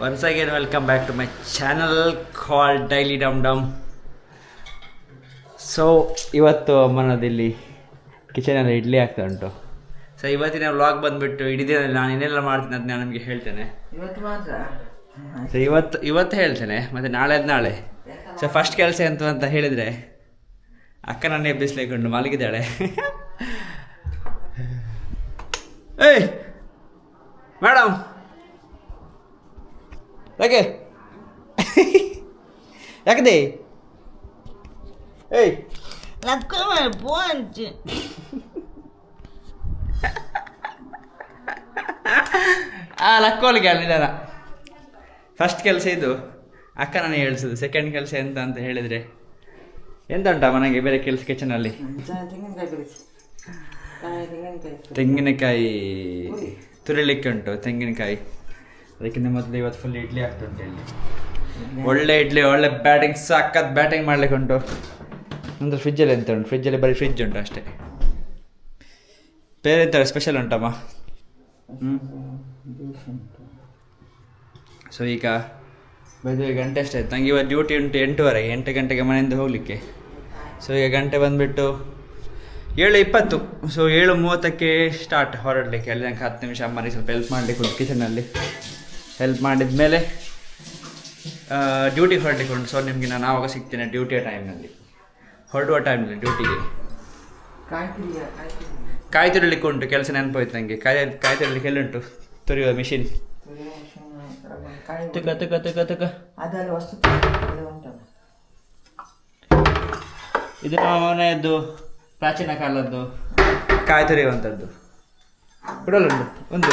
Once again, welcome back to my channel call daily dum dum so ಇವತ್ತು ಅಮ್ಮನದಿಲ್ಲಿ ಕಿಚನಲ್ಲಿ ಇಡ್ಲಿ ಆಗ್ತಾ ಉಂಟು. So ಇವತ್ತಿನ vlog ಬಂದುಬಿಟ್ಟು ಇಡೀ ದಿನ ನಾನು ಏನೆಲ್ಲ ಮಾಡ್ತೀನಿ ಅಂತ ನಾನು ನಿಮಗೆ ಹೇಳ್ತೇನೆ. ಇವತ್ತು ಮಾತ್ರ? ಸೊ ಇವತ್ತು ಇವತ್ತು ಹೇಳ್ತೇನೆ ಮತ್ತು ನಾಳೆ ನಾಳೆ. ಸೊ ಫಸ್ಟ್ ಕೆಲಸ ಎಂತು ಅಂತ ಹೇಳಿದರೆ ಅಕ್ಕ ನನ್ನ ಎಬ್ಬಿಸ್ಲಿಕೊಂಡು ಮಲಗಿದ್ದಾಳೆ. ಏಯ್ ಮೇಡಮ್ ಯಾಕೆ? ಯಾಕದೆ? ಏಯ್. ಪೋಂಚ್ ಆ ಲಕ್ಕೋಲಿಗೆ ಅಲ್ಲಿದ್ದಾನ ಫಸ್ಟ್ ಕೆಲಸ ಇದು. ಅಕ್ಕ ನನಗೆ ಹೇಳಿಸೋದು ಸೆಕೆಂಡ್ ಕೆಲಸ ಎಂತ ಅಂತ ಹೇಳಿದರೆ. ಎಂತ ಉಂಟ ಮನೆಗೆ ಬೇರೆ ಕೆಲಸ ಕಿಚನಲ್ಲಿ ತೆಂಗಿನಕಾಯಿ. ತುರಿಲಿಕ್ಕೆ ಉಂಟು ತೆಂಗಿನಕಾಯಿ. ಅದಕ್ಕಿಂತ ಮೊದಲು ಇವತ್ತು ಫುಲ್ ಇಡ್ಲಿ ಆಗ್ತಂತ ಹೇಳಿ ಒಳ್ಳೆ ಇಡ್ಲಿ ಒಳ್ಳೆ ಬ್ಯಾಟಿಂಗ್ ಸಾಕತ್ ಬ್ಯಾಟಿಂಗ್ ಮಾಡ್ಲಿಕ್ಕೆ ಉಂಟು. ಅಂದ್ರೆ ಫ್ರಿಜ್ಜಲ್ಲಿ ಎಂತ ಉಂಟು? ಫ್ರಿಜ್ಜಲ್ಲಿ ಬರೀ ಫ್ರಿಜ್ ಉಂಟು ಅಷ್ಟೇ. ಬೇರೆ ಎಂತ ಸ್ಪೆಷಲ್ ಉಂಟಮ್ಮ? ಸೊ ಈಗ ಬೆಳಿಗ್ಗೆ ಗಂಟೆ ಅಷ್ಟೇ ಆಯ್ತು. ನನಗೆ ಇವತ್ತು ಡ್ಯೂಟಿ ಉಂಟು ಎಂಟೂವರೆಗೆ ಎಂಟು ಗಂಟೆಗೆ ಮನೆಯಿಂದ ಹೋಗಲಿಕ್ಕೆ. ಸೊ ಈಗ ಗಂಟೆ ಬಂದುಬಿಟ್ಟು ಏಳು ಇಪ್ಪತ್ತು. ಸೊ ಏಳು ಮೂವತ್ತಕ್ಕೆ ಸ್ಟಾರ್ಟ್ ಹೊರಡಲಿಕ್ಕೆ. ಅಲ್ಲಿ ನಂಗೆ ಹತ್ತು ನಿಮಿಷ ಅಮ್ಮನಿಗೆ ಸ್ವಲ್ಪ ಹೆಲ್ಪ್ ಮಾಡಲಿಕ್ಕೆ ಕಿಚನಲ್ಲಿ ಹೆಲ್ಪ್ ಮಾಡಿದ ಮೇಲೆ ಡ್ಯೂಟಿ ಹೊರಡಲಿಕ್ಕೆ ಉಂಟು ಸೊ ನಿಮಗೆ ನಾನು ಆವಾಗ ಸಿಗ್ತೇನೆ ಡ್ಯೂಟಿಯ ಟೈಮ್ನಲ್ಲಿ ಹೊರಡುವ ಟೈಮ್ನಲ್ಲಿ ಡ್ಯೂಟಿಗೆ ಕಾಯ್ತಿಲ್ಲ ಕಾಯ್ತಿಲ್ಲ ಕಾಯಿ ತುರಿಲಿಕ್ಕೆ ಉಂಟು ಕೆಲಸ ನೆನಪೋಯ್ತು ನನಗೆ ಕಾಯಿ ಕಾಯಿ ಎಲ್ಲುಂಟು? ತುರಿಯುವ ಮಿಷಿನ್ ತುಕ ತುಕ ಇದು ನಮ್ಮ ಮನೆಯದ್ದು ಪ್ರಾಚೀನ ಕಾಲದ್ದು ಕಾಯಿ ಬಿಡಲ್ಲ ಒಂದು.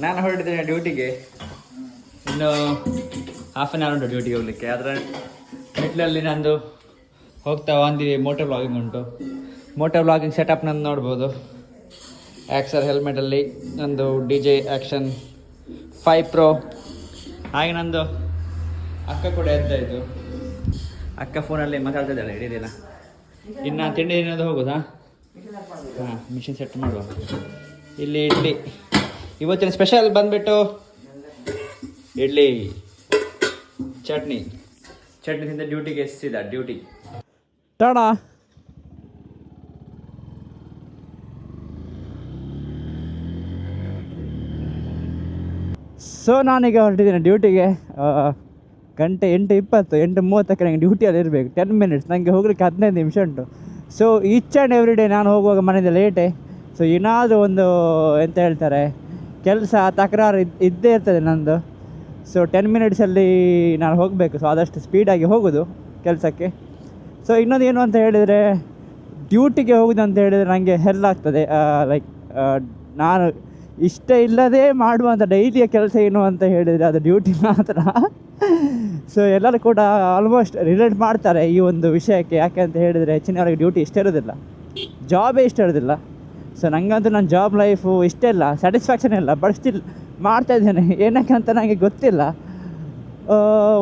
ನಾನು ಹೊರಟಿದ್ದೇನೆ ಡ್ಯೂಟಿಗೆ. ಇನ್ನು ಹಾಫ್ ಆನ್ ಅವರ್ ಉಂಟು ಡ್ಯೂಟಿಗೆ ಹೋಗ್ಲಿಕ್ಕೆ. ಅದರ ಮೆಟ್ಲಲ್ಲಿ ನಂದು ಹೋಗ್ತಾ ಒಂದು ಮೋಟರ್ ವ್ಲಾಗಿಂಗ್ ಉಂಟು. ಮೋಟರ್ ವ್ಲಾಗಿಂಗ್ ಸೆಟಪ್ ನಂದು ನೋಡ್ಬೋದು. ಆ್ಯಕ್ಸರ್ ಹೆಲ್ಮೆಟಲ್ಲಿ ನಂದು D J action five pro ಹಾಗೆ ನಂದು ಅಕ್ಕ ಕೂಡ ಎದ್ದಾಯಿತು ಅಕ್ಕ ಫೋನಲ್ಲಿ ಮಾತಾಡ್ತಿದ್ದಾಳೆ, ಇಡೀ ದಿನ. ಇನ್ನು ತಿಂಡಿ ಏನಾದರೂ ಹೋಗೋದಾ? ಹಾಂ ಮಿಷಿನ್ ಸೆಟ್ ಮಾಡುವ. ಇಲ್ಲಿ ಇಡ್ಲಿ. ಇವತ್ತಿನ ಸ್ಪೆಷಲ್ ಬಂದ್ಬಿಟ್ಟು ಇಡ್ಲಿ ಚಟ್ನಿ. ಚಟ್ನಿ ತಿಂದ ಡ್ಯೂಟಿಗೆ ಎಸ್ಸಿದ ಡ್ಯೂಟಿ ತಾಣ ಸೊ ನಾನೀಗ ಹೊರಟಿದ್ದೀನಿ ಡ್ಯೂಟಿಗೆ ಗಂಟೆ ಎಂಟು ಇಪ್ಪತ್ತು ಎಂಟು ಮೂವತ್ತಕ್ಕೆ ನನಗೆ ಡ್ಯೂಟಿಯಲ್ಲಿ ಇರಬೇಕು. ಟೆನ್ ಮಿನಿಟ್ಸ್ ನನಗೆ ಹೋಗ್ಲಿಕ್ಕೆ ಹದಿನೈದು ನಿಮಿಷ ಉಂಟು. So each and every day ನಾನು ಹೋಗುವಾಗ ಮನೆಯಿಂದ ಲೇಟೇ ಸೊ ಏನಾದರೂ ಒಂದು ಎಂತ ಹೇಳ್ತಾರೆ ಕೆಲಸ ತಕರಾರು ಇದ್, ಇದ್ದೇ ಇರ್ತದೆ ನಂದು. ಸೊ ಟೆನ್ ಮಿನಿಟ್ಸಲ್ಲಿ ನಾನು ಹೋಗಬೇಕು. ಸೊ ಆದಷ್ಟು ಸ್ಪೀಡಾಗಿ ಹೋಗೋದು ಕೆಲಸಕ್ಕೆ. ಸೊ ಇನ್ನೊಂದು ಏನು ಅಂತ ಹೇಳಿದರೆ ಡ್ಯೂಟಿಗೆ ಹೋಗೋದು ಅಂತ ಹೇಳಿದರೆ ನನಗೆ ಹೆಲ್ಲಾಗ್ತದೆ ಲೈಕ್ ನಾನು ಇಷ್ಟ ಇಲ್ಲದೆ ಮಾಡುವಂಥ ಡೈಲಿಯ ಕೆಲಸ ಏನು ಅಂತ ಹೇಳಿದರೆ ಅದು ಡ್ಯೂಟಿ ಮಾತ್ರ. ಸೊ ಎಲ್ಲರೂ ಕೂಡ ಆಲ್ಮೋಸ್ಟ್ ರಿಲೇಟ್ ಮಾಡ್ತಾರೆ ಈ ಒಂದು ವಿಷಯಕ್ಕೆ. ಯಾಕೆ ಅಂತ ಹೇಳಿದರೆ, ಹೆಚ್ಚಿನವರಿಗೆ ಡ್ಯೂಟಿ ಇಷ್ಟ ಇರೋದಿಲ್ಲ. ಜಾಬೇ ಇಷ್ಟ ಇರೋದಿಲ್ಲ. ಸೊ ನನಗಂತೂ ನನ್ನ ಜಾಬ್ ಲೈಫು ಇಷ್ಟ ಇಲ್ಲ ಸ್ಯಾಟಿಸ್ಫ್ಯಾಕ್ಷನ್ ಇಲ್ಲ ಬಟ್ ಸ್ಟಿಲ್ ಮಾಡ್ತಾ ಇದ್ದೇನೆ. ಏನಕ್ಕೆ ಅಂತ ನನಗೆ ಗೊತ್ತಿಲ್ಲ.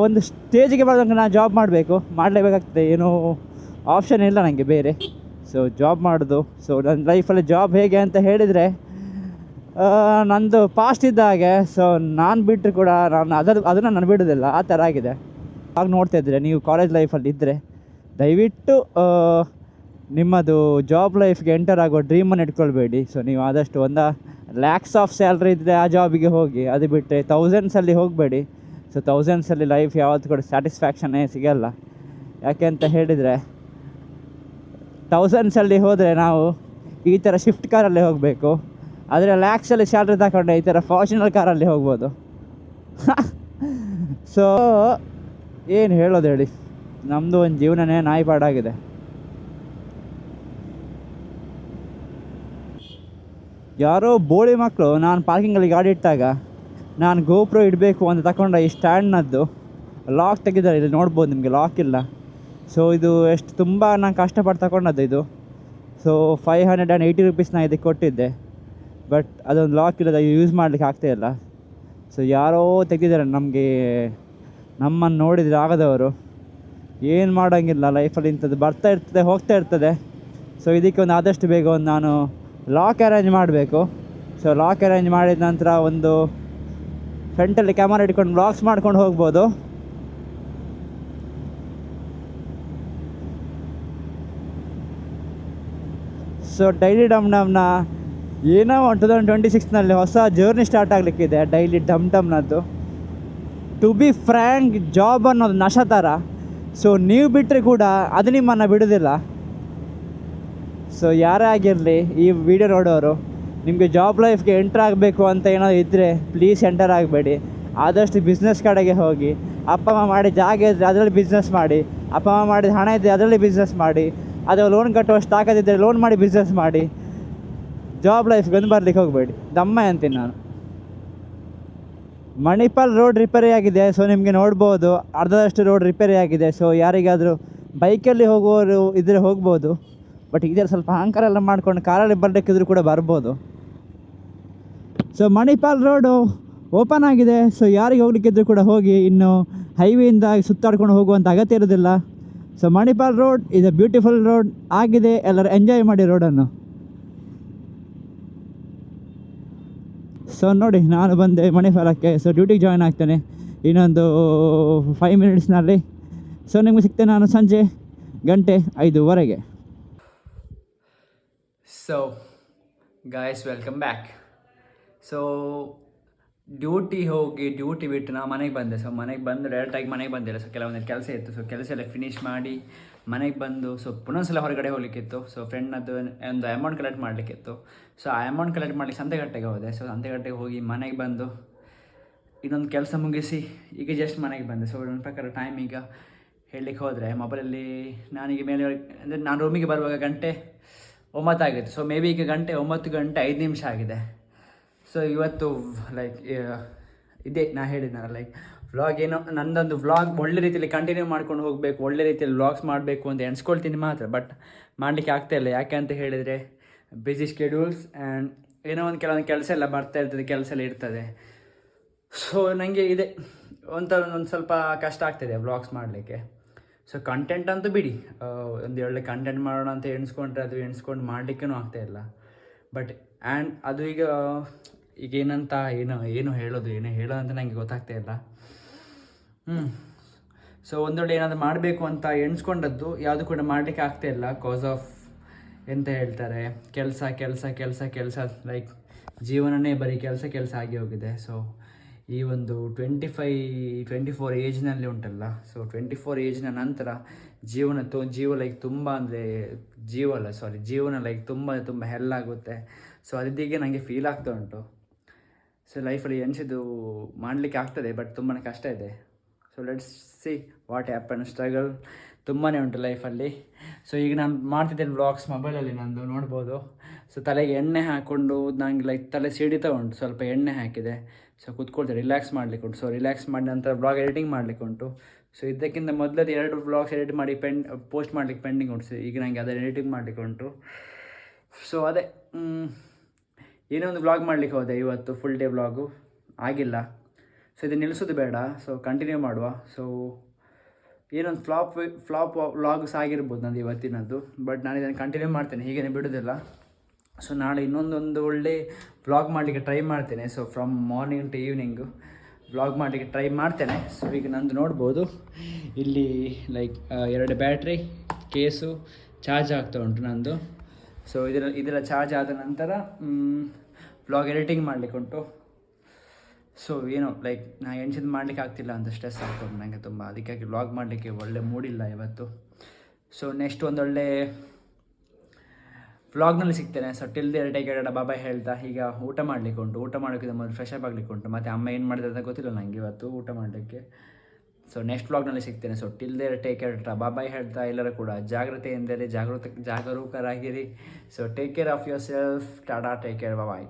ಒಂದು ಸ್ಟೇಜಿಗೆ ಬರೋದಂಗೆ ನಾನು ಜಾಬ್ ಮಾಡಬೇಕು, ಮಾಡಲೇಬೇಕಾಗ್ತದೆ. ಏನೂ ಆಪ್ಷನ್ ಇಲ್ಲ ನನಗೆ ಬೇರೆ. ಸೊ ಜಾಬ್ ಮಾಡೋದು. ಸೊ ನನ್ನ ಲೈಫಲ್ಲಿ ಜಾಬ್ ಹೇಗೆ ಅಂತ ಹೇಳಿದರೆ ನಂದು ಪಾಸ್ಟ್ ಇದ್ದ ಹಾಗೆ ಸೊ ನಾನು ಬಿಟ್ಟರೆ ಕೂಡ ನಾನು ಅದರ, ಅದನ್ನು ನಾನು ಬಿಡೋದಿಲ್ಲ. ಆ ಥರ ಆಗಿದೆ. ಆಗ ನೋಡ್ತಾ ಇದ್ದರೆ ನೀವು ಕಾಲೇಜ್ ಲೈಫಲ್ಲಿ ಇದ್ದರೆ ದಯವಿಟ್ಟು ನಿಮ್ಮದು ಜಾಬ್ ಲೈಫ್ಗೆ ಎಂಟರ್ ಆಗೋ ಡ್ರೀಮನ್ನು ಇಟ್ಕೊಳ್ಬೇಡಿ. ಸೊ ನೀವು ಆದಷ್ಟು ಒಂದು ಲ್ಯಾಕ್ಸ್ ಆಫ್ ಸ್ಯಾಲ್ರಿ ಇದ್ದರೆ ಆ ಜಾಬಿಗೆ ಹೋಗಿ, ಅದು ಬಿಟ್ಟರೆ ತೌಸಂಡ್ಸಲ್ಲಿ ಹೋಗಬೇಡಿ. ಸೊ ತೌಸಂಡ್ಸಲ್ಲಿ ಲೈಫ್ ಯಾವತ್ತು ಕೂಡ ಸ್ಯಾಟಿಸ್ಫ್ಯಾಕ್ಷನೇ ಸಿಗಲ್ಲ. ಯಾಕೆ ಅಂತ ಹೇಳಿದರೆ ತೌಸಂಡ್ಸಲ್ಲಿ ಹೋದರೆ ನಾವು ಈ ಥರ ಶಿಫ್ಟ್ ಕಾರಲ್ಲಿ ಹೋಗಬೇಕು. ಆದರೆ ಲ್ಯಾಕ್ಸಲ್ಲಿ ಸ್ಯಾಲ್ರಿ ತಗೊಂಡೆ ಈ ಥರ ಫಾರ್ಚುನರ್ ಕಾರಲ್ಲಿ ಹೋಗ್ಬೋದು. ಸೊ ಏನು ಹೇಳೋದು ಹೇಳಿ? ನಮ್ಮದು ಒಂದು ಜೀವನನೇ ನಾಯಿಪಾಡಾಗಿದೆ. ಯಾರೋ ಬೋಳಿ ಮಕ್ಕಳು ನಾನು ಪಾರ್ಕಿಂಗಲ್ಲಿ ಗಾಡಿ ಇಟ್ಟಾಗ ನಾನು ಗೋಪುರ ಇಡಬೇಕು ಅಂತ ತಗೊಂಡ ಈ ಸ್ಟ್ಯಾಂಡ್ನದ್ದು ಲಾಕ್ ತೆಗೆದಾರೆ ಇಲ್ಲಿ ನೋಡ್ಬೋದು ನಿಮಗೆ ಲಾಕ್ ಇಲ್ಲ. ಸೊ ಇದು ಎಷ್ಟು ತುಂಬ ನಾನು ಕಷ್ಟಪಟ್ಟು ತಗೊಂಡದ್ದು ಇದು. So five hundred and eighty rupees ನಾನು ಇದಕ್ಕೆ ಕೊಟ್ಟಿದ್ದೆ. ಬಟ್ ಅದೊಂದು ಲಾಕ್ ಇಲ್ಲದ ಯೂಸ್ ಮಾಡಲಿಕ್ಕೆ ಆಗ್ತಾಯಿಲ್ಲ ಸೊ ಯಾರೋ ತೆಗೆದಿದ್ದಾರೆ ನಮಗೆ ನಮ್ಮನ್ನು ನೋಡಿದರೆ ಆಗದವರು. ಏನು ಮಾಡೋಂಗಿಲ್ಲ. ಲೈಫಲ್ಲಿ ಇಂಥದ್ದು ಬರ್ತಾ ಇರ್ತದೆ, ಹೋಗ್ತಾ ಇರ್ತದೆ. ಸೊ ಇದಕ್ಕೆ ಒಂದು ಆದಷ್ಟು ಬೇಗ ಒಂದು ನಾನು ಲಾಕ್ ಅರೇಂಜ್ ಮಾಡಬೇಕು. ಸೊ ಲಾಕ್ ಅರೇಂಜ್ ಮಾಡಿದ ನಂತರ ಒಂದು ಫ್ರಂಟಲ್ಲಿ ಕ್ಯಾಮರಾ ಇಟ್ಕೊಂಡು ಬ್ಲಾಗ್ಸ್ ಮಾಡ್ಕೊಂಡು ಹೋಗ್ಬೋದು. ಸೊ ಡೈಲಿ ಡಮ್ ಡಮ್ನ ಏನೋ ಒನ್ ಟು ತೌಸಂಡ್ ಟ್ವೆಂಟಿ ಸಿಕ್ಸ್ನಲ್ಲಿ ಹೊಸ ಜರ್ನಿ ಸ್ಟಾರ್ಟ್ ಆಗಲಿಕ್ಕಿದೆ ಡೈಲಿ ಡಮ್ ಡಮ್ನದ್ದು ಟು ಬಿ ಫ್ರ್ಯಾಂಕ್ ಜಾಬ್ ಅನ್ನೋದು ನಶ ಥರ ಸೊ ನೀವು ಬಿಟ್ಟರೆ ಕೂಡ ಅದು ನಿಮ್ಮನ್ನು ಬಿಡೋದಿಲ್ಲ. ಸೊ ಯಾರೇ ಆಗಿರಲಿ, ಈ ವಿಡಿಯೋ ನೋಡೋರು, ನಿಮಗೆ ಜಾಬ್ ಲೈಫ್ಗೆ ಎಂಟರ್ ಆಗಬೇಕು ಅಂತ ಏನಾದ್ರು ಇದ್ದರೆ ಪ್ಲೀಸ್ ಎಂಟರ್ ಆಗಬೇಡಿ. ಆದಷ್ಟು ಬಿಸ್ನೆಸ್ ಕಡೆಗೆ ಹೋಗಿ, ಅಪ್ಪ ಅಮ್ಮ ಮಾಡಿ ಜಾಗ ಇದ್ದರೆ ಅದರಲ್ಲಿ ಬಿಸ್ನೆಸ್ ಮಾಡಿ, ಅಪ್ಪ ಅಮ್ಮ ಮಾಡಿದ ಹಣ ಇದ್ದರೆ ಅದರಲ್ಲಿ ಬಿಸ್ನೆಸ್ ಮಾಡಿ ಅದು ಲೋನ್ ಕಟ್ಟುವಷ್ಟು ತಾಕತ್ತಿದ್ದರೆ ಲೋನ್ ಮಾಡಿ ಬಿಸ್ನೆಸ್ ಮಾಡಿ ಜಾಬ್ ಲೈಫ್ಗೆ ಒಂದು ಬರ್ಲಿಕ್ಕೆ ಹೋಗಬೇಡಿ. ದಮ್ಮ ಅಂತೀನಿ ನಾನು. ಮಣಿಪಾಲ್ ರೋಡ್ ರಿಪೇರಿ ಆಗಿದೆ ಸೊ ನಿಮಗೆ ನೋಡ್ಬೋದು, ಅರ್ಧದಷ್ಟು ರೋಡ್ ರಿಪೇರಿ ಆಗಿದೆ. ಸೊ ಯಾರಿಗಾದರೂ ಬೈಕಲ್ಲಿ ಹೋಗುವವರು ಇದ್ರೆ ಹೋಗ್ಬೋದು. ಬಟ್ ಇದರ ಸ್ವಲ್ಪ ಅಹಂಕಾರ ಎಲ್ಲ ಮಾಡ್ಕೊಂಡು ಕಾರಲ್ಲಿ ಬರಬೇಕಿದ್ರು ಕೂಡ ಬರ್ಬೋದು. ಸೊ ಮಣಿಪಾಲ್ ರೋಡು ಓಪನ್ ಆಗಿದೆ. ಸೊ ಯಾರಿಗೆ ಹೋಗ್ಲಿಕ್ಕಿದ್ರು ಕೂಡ ಹೋಗಿ ಇನ್ನು ಹೈವೇಯಿಂದ ಸುತ್ತಾಡ್ಕೊಂಡು ಹೋಗುವಂಥ ಅಗತ್ಯ ಇರೋದಿಲ್ಲ so Manipal road is a beautiful road ಆಗಿದೆ. ಎಲ್ಲರೂ ಎಂಜಾಯ್ ಮಾಡಿ ರೋಡನ್ನು ಸೊ ನೋಡಿ, ನಾನು ಬಂದೆ ಮಣಿಪಾಲಕ್ಕೆ ಸೊ ಡ್ಯೂಟಿಗೆ ಜಾಯ್ನ್ ಆಗ್ತೇನೆ. ಇನ್ನೊಂದು ಫೈವ್ ಮಿನಿಟ್ಸ್ನಲ್ಲಿ ಸೊ ನಿಮಗೆ ಸಿಗ್ತೇನೆ ನಾನು ಸಂಜೆ ಗಂಟೆ ಐದುವರೆಗೆ. So guys welcome back so duty ಹೋಗಿ ಡ್ಯೂಟಿ ಬಿಟ್ಟು ನಾವು ಮನೆಗೆ ಬಂದೆ. ಸೊ ಮನೆಗೆ ಬಂದು ಡೈರೆಕ್ಟಾಗಿ ಮನೆಗೆ ಬಂದಿಲ್ಲ ಸೊ ಕೆಲವೊಂದು ಕೆಲಸ ಇತ್ತು. ಸೊ ಕೆಲಸ ಎಲ್ಲ ಫಿನಿಶ್ ಮಾಡಿ ಮನೆಗೆ ಬಂದು ಸೊ ಪುನಃ ಹೊರಗಡೆ ಹೋಗ್ಲಿಕ್ಕಿತ್ತು. ಸೊ ಫ್ರೆಂಡ್ನದ್ದು ಒಂದು ಅಮೌಂಟ್ ಕಲೆಕ್ಟ್ ಮಾಡಲಿಕ್ಕಿತ್ತು. ಸೊ ಆ ಅಮೌಂಟ್ ಕಲೆಕ್ಟ್ ಮಾಡಲಿಕ್ಕೆ ಸಂತೆಗಟ್ಟೆಗೆ ಹೋದೆ. ಸೊ ಸಂತೆಗಟ್ಟೆಗೆ ಹೋಗಿ ಮನೆಗೆ ಬಂದು ಇನ್ನೊಂದು ಕೆಲಸ ಮುಗಿಸಿ ಈಗ ಜಸ್ಟ್ ಮನೆಗೆ ಬಂದೆ. ಸೊ ನನ್ನ ಪ್ರಕಾರ ಟೈಮ್ ಈಗ ಹೇಳಲಿಕ್ಕೆ ಹೋದರೆ ಮೊಬೈಲಲ್ಲಿ ನಾನೀಗ ಮೇಲೆ, ಅಂದರೆ ನಾನು ರೂಮಿಗೆ ಬರುವಾಗ ಗಂಟೆ ಒಂಬತ್ತಾಗಿತ್ತು. ಸೊ ಮೇ ಬಿ ಈಗ ಗಂಟೆ ಒಂಬತ್ತು ಗಂಟೆ ಐದು ನಿಮಿಷ ಆಗಿದೆ. ಸೊ ಇವತ್ತು ಲೈಕ್ ಇದೇ ನಾ ಹೇಳಿದ್ನಲ್ಲ ಲೈಕ್ ವ್ಲಾಗ್ ಏನೋ, ನಂದೊಂದು ವ್ಲಾಗ್ ಒಳ್ಳೆ ರೀತಿಯಲ್ಲಿ ಕಂಟಿನ್ಯೂ ಮಾಡ್ಕೊಂಡು ಹೋಗಬೇಕು, ಒಳ್ಳೆ ರೀತಿಯಲ್ಲಿ ವ್ಲಾಗ್ಸ್ ಮಾಡಬೇಕು ಅಂತ ಎಣಿಸ್ಕೊಳ್ತೀನಿ ಮಾತ್ರ ಬಟ್ ಮಾಡಲಿಕ್ಕೆ ಆಗ್ತಾ ಇಲ್ಲ. ಯಾಕೆ ಅಂತ ಹೇಳಿದರೆ ಬ್ಯುಸಿ ಸ್ಕೆಡ್ಯೂಲ್ಸ್ ಆ್ಯಂಡ್ ಏನೋ ಒಂದು ಕೆಲವೊಂದು ಕೆಲಸ ಎಲ್ಲ ಬರ್ತಾ ಇರ್ತದೆ, ಕೆಲಸ ಎಲ್ಲ ಇರ್ತದೆ. ಸೊ ನನಗೆ ಇದೆ, ಒಂಥರ ಒಂದು ಸ್ವಲ್ಪ ಕಷ್ಟ ಆಗ್ತಿದೆ ವ್ಲಾಗ್ಸ್ ಮಾಡಲಿಕ್ಕೆ. ಸೊ ಕಂಟೆಂಟ್ ಅಂತೂ ಬಿಡಿ. ಒಂದು ಒಳ್ಳೆ ಕಂಟೆಂಟ್ ಮಾಡೋಣ ಅಂತ ಎಣಿಸ್ಕೊಂಡ್ರೆ ಅದು ಎಣಿಸ್ಕೊಂಡು ಮಾಡಲಿಕ್ಕೂ ಇಲ್ಲ. ಬಟ್ ಆ್ಯಂಡ್ ಅದು ಈಗ ಈಗ ಏನಂತ, ಏನು ಏನು ಹೇಳೋದು ಏನು ಹೇಳೋದು ಅಂತ ನನಗೆ ಗೊತ್ತಾಗ್ತಾ ಇಲ್ಲ. ಹ್ಞೂ ಸೊ ಒಂದೊಳ್ಳೆ ಏನಾದರೂ ಮಾಡಬೇಕು ಅಂತ ಎಣಿಸ್ಕೊಂಡದ್ದು ಯಾವುದು ಕೂಡ ಮಾಡಲಿಕ್ಕೆ ಆಗ್ತಾ ಇಲ್ಲ. ಕಾಸ್ ಆಫ್ ಎಂತ ಹೇಳ್ತಾರೆ? ಕೆಲಸ ಕೆಲಸ ಕೆಲಸ ಕೆಲಸ ಲೈಕ್ ಜೀವನನೇ ಬರೀ ಕೆಲಸ ಕೆಲಸ ಆಗಿ ಹೋಗಿದೆ. ಸೊ ಈ ಒಂದು ಟ್ವೆಂಟಿ ಫೈ ಟ್ವೆಂಟಿ ಫೋರ್ ಏಜ್ನಲ್ಲಿ ಉಂಟಲ್ಲ. ಸೊ ಟ್ವೆಂಟಿ ಫೋರ್ ಏಜ್ನ ನಂತರ ಜೀವನ ತು, ಜೀವ ಲೈಕ್ ತುಂಬ ಅಂದರೆ ಜೀವ ಅಲ್ಲ ಸಾರಿ ಜೀವನ ಲೈಕ್ ತುಂಬ ತುಂಬ ಹೆಲ್ಲಾಗುತ್ತೆ ಸೊ ಅದಿದ್ದೀಗೆ ನನಗೆ ಫೀಲ್ ಆಗ್ತಾ ಉಂಟು. ಸೊ ಲೈಫಲ್ಲಿ ಎನಿಸಿದ್ದು ಮಾಡಲಿಕ್ಕೆ ಆಗ್ತದೆ ಬಟ್ ತುಂಬಾ ಕಷ್ಟ ಇದೆ. So let's see what happen struggle ತುಂಬಾ ಉಂಟು ಲೈಫಲ್ಲಿ ಸೊ ಈಗ ನಾನು ಮಾಡ್ತಿದ್ದೇನೆ ವ್ಲಾಗ್ಸ್ ಮೊಬೈಲಲ್ಲಿ ನಂದು ನೋಡ್ಬೋದು. ಸೊ ತಲೆಗೆ ಎಣ್ಣೆ ಹಾಕ್ಕೊಂಡು ನಂಗೆ ಲೈಕ್ ತಲೆ ಸಿಡಿತಾ ಉಂಟು, ಸ್ವಲ್ಪ ಎಣ್ಣೆ ಹಾಕಿದೆ. ಸೊ ಕೂತ್ಕೊಳ್ತೆ ರಿಲ್ಯಾಕ್ಸ್ ಮಾಡಲಿಕ್ಕೆ ಉಂಟು. ಸೊ ರಿಲ್ಯಾಕ್ಸ್ ಮಾಡಿ ನಂತರ ಬ್ಲಾಗ್ ಎಡಿಟಿಂಗ್ ಮಾಡಲಿಕ್ಕೆ ಉಂಟು. ಸೊ ಇದಕ್ಕಿಂತ ಮೊದಲು ಎರಡು ಬ್ಲಾಗ್ಸ್ ಎಡಿಟ್ ಮಾಡಿ ಪೆಂಡ್ ಪೋಸ್ಟ್ ಮಾಡಲಿಕ್ಕೆ ಪೆಂಡಿಂಗ್ ಉಂಟು. ಈಗ ನನಗೆ ಅದನ್ನು ಎಡಿಟಿಂಗ್ ಮಾಡಲಿಕ್ಕೆ ಉಂಟು. ಸೊ ಅದೇ ಏನೋ ಒಂದು ವ್ಲಾಗ್ ಮಾಡಲಿಕ್ಕೆ ಹೋದೆ ಇವತ್ತು ಫುಲ್ ಡೇ ವ್ಲಾಗು ಆಗಿಲ್ಲ. ಸೊ ಇದು ನಿಲ್ಲಿಸೋದು ಬೇಡ. ಸೊ ಕಂಟಿನ್ಯೂ ಮಾಡುವ. ಸೊ ಏನೊಂದು ಫ್ಲಾಪ್ ಫ್ಲಾಪ್ ವ್ಲಾಗ್ಸ್ ಆಗಿರ್ಬೋದು ನಂದು ಇವತ್ತಿನದ್ದು. ಬಟ್ ನಾನು ಇದನ್ನು ಕಂಟಿನ್ಯೂ ಮಾಡ್ತೇನೆ. ಹೀಗೇನೆ ಬಿಡೋದಿಲ್ಲ. ಸೊ ನಾಳೆ ಇನ್ನೊಂದೊಂದು ಒಳ್ಳೆ ವ್ಲಾಗ್ ಮಾಡಲಿಕ್ಕೆ ಟ್ರೈ ಮಾಡ್ತೇನೆ. So from morning to evening vlog ಮಾಡಲಿಕ್ಕೆ ಟ್ರೈ ಮಾಡ್ತೇನೆ. ಸೊ ಈಗ ನಂದು ನೋಡ್ಬೋದು. ಇಲ್ಲಿ ಲೈಕ್ ಎರಡು ಬ್ಯಾಟ್ರಿ ಕೇಸು ಚಾರ್ಜ್ ಆಗ್ತಾ ಉಂಟು ನಂದು. ಸೊ ಇದರ ಇದರ ಚಾರ್ಜ್ ಆದ ನಂತರ ವ್ಲಾಗ್ ಎಡಿಟಿಂಗ್ ಮಾಡಲಿಕ್ಕೆ ಉಂಟು. ಸೊ ಏನೋ ಲೈಕ್ ನಾ ಎಣ್ಸಿದ್ದು ಮಾಡಲಿಕ್ಕೆ ಆಗ್ತಿಲ್ಲ ಅಂತ ಸ್ಟ್ರೆಸ್ ಆಗ್ತದೆ ನನಗೆ ತುಂಬ, ಅದಕ್ಕಾಗಿ ವ್ಲಾಗ್ ಮಾಡಲಿಕ್ಕೆ ಒಳ್ಳೆ ಮೂಡಿಲ್ಲ ಇವತ್ತು. ಸೊ ನೆಕ್ಸ್ಟ್ ಒಂದೊಳ್ಳೆ ವ್ಲಾಗ್ನಲ್ಲಿ ಸಿಗ್ತೇನೆ. ಸೊ ಟಿಲ್ ದೇರ್ ಟೇಕ್ ಬಾಬಾ ಹೇಳ್ತಾ, ಈಗ ಊಟ ಮಾಡಲಿಕ್ಕೆ ಉಂಟು. ಊಟ ಮಾಡೋಕ್ಕಿಂತ ಮೊದಲು ಫ್ರೆಶ್ ಅಪ್ ಆಗಲಿಕ್ಕೆ ಉಂಟು. ಮತ್ತು ಅಮ್ಮ ಏನು ಮಾಡಿದೆ ಅಂತ ಗೊತ್ತಿಲ್ಲ ನನಗೆ ಇವತ್ತು ಊಟ ಮಾಡಲಿಕ್ಕೆ. ಸೊ ನೆಕ್ಸ್ಟ್ ವ್ಲಾಗ್ನಲ್ಲಿ ಸಿಗ್ತೇನೆ. So till there take care bye bye ಹೇಳ್ತಾ, ಎಲ್ಲರೂ ಕೂಡ ಜಾಗ್ರತೆ ಎಂದರೆ ಜಾಗೃತ, ಜಾಗರೂಕರಾಗಿರಿ. So take care of yourself tata take care bye bye